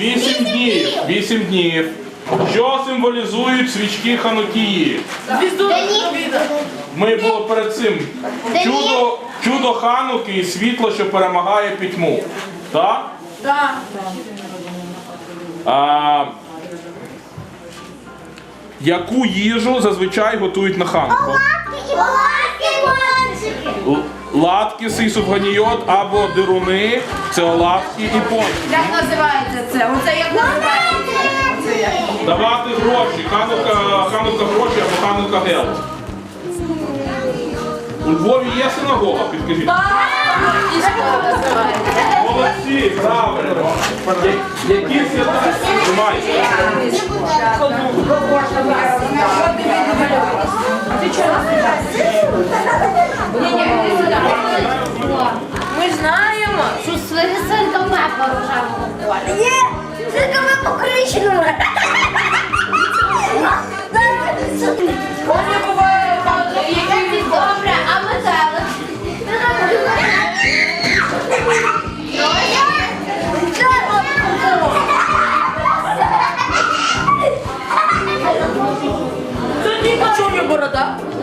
Вісім днів. Вісім днів. Що символізують свічки Ханукії? Ми було перед цим чудо, чудо Хануки і світло, що перемагає пітьму. Так? Так. А, яку їжу зазвичай готують на Хануку? Латкіс і субганіот або дируни, це оладки і пончики. Як називається це? Оце як називається? Оце як? Давати гроші, ханука, ханука гроші або ханука гел. У Львові є синагога, підкажіть. І що називається? Молодці, правильно. Я- Які свята тримайте? Ти чого знаємо. Що свинка мапа рожевого кольору. Ні, свинка мапа коричнева. Вони бувають, які Добре, а метелик? Борода?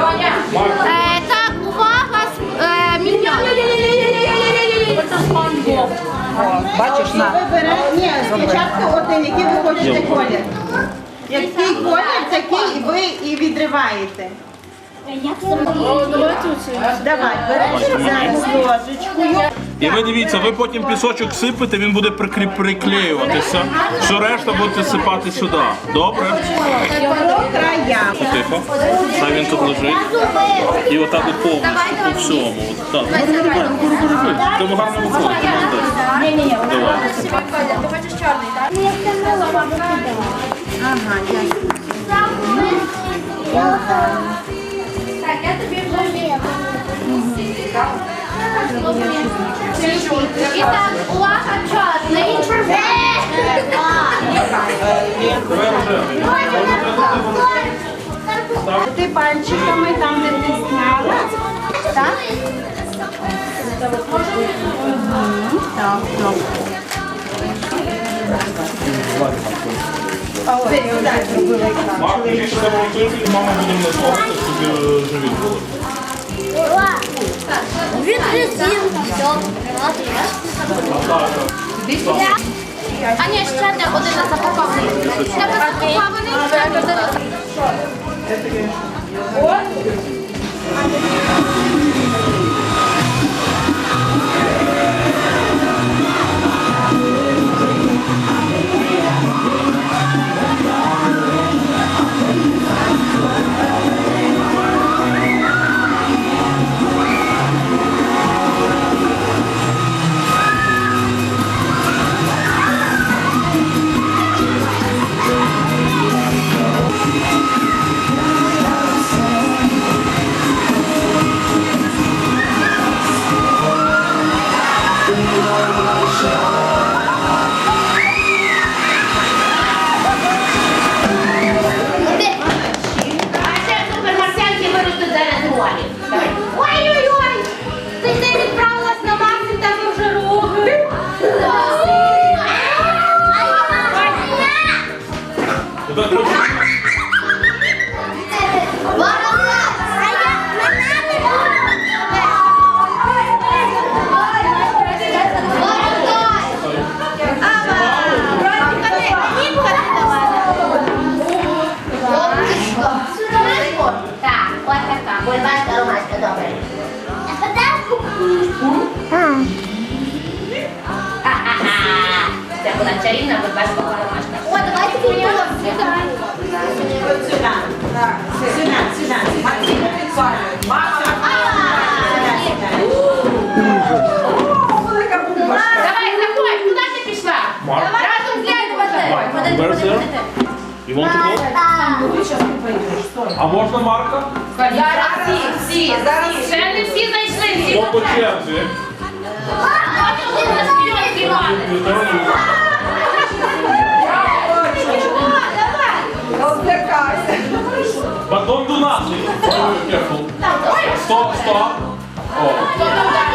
Марк, Так, увага, міньйон. Бачиш, на. Ні, спочатку один, який ви хочете колір. Який колір, такий ви і відриваєте. Давай, береш зараз ложечкою. І ви дивіться, ви потім пісочок сипете, він буде прикрі- приклеюватися. Все решта будете сипати сюди. Добре? По краям. Тихо. Хай він тут лежить. І отак от повністю по всьому. От Так. Роби, роби, роби, роби, роби. Тому гарно виходить. Молодець. Давай. Ти хочеш чорний, так? Ага, ясно. І так, увага, чорний. Ти пальчиками там, де ти зняла. Так? Так, добре. Марк, що там тиждень, мама буде слухати, собі е, А ні, ще не один запакований. Не запакований, ще не запакований. А Так, ось така. Будь ласка, ромашка, добре. А подав кукушку. Це була чарівна, будь ласка, ромашка. О, давайте приймемо сюди. Давай, заходь, куди ти пішла? Разом з Лєвою. Подожди, подожди. І вон тут. А можна Марка? Зараз всі, всі, зараз Ще не всі знайшли всі. Хто по черзі? Ти. Розвлекайся. Батон до нас. Ой, careful. Стоп, стоп. О.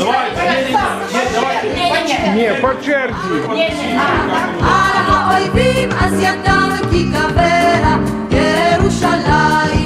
Давайте, Ні, по черзі. Araba oivim az yadam ki kavera Yerushalayim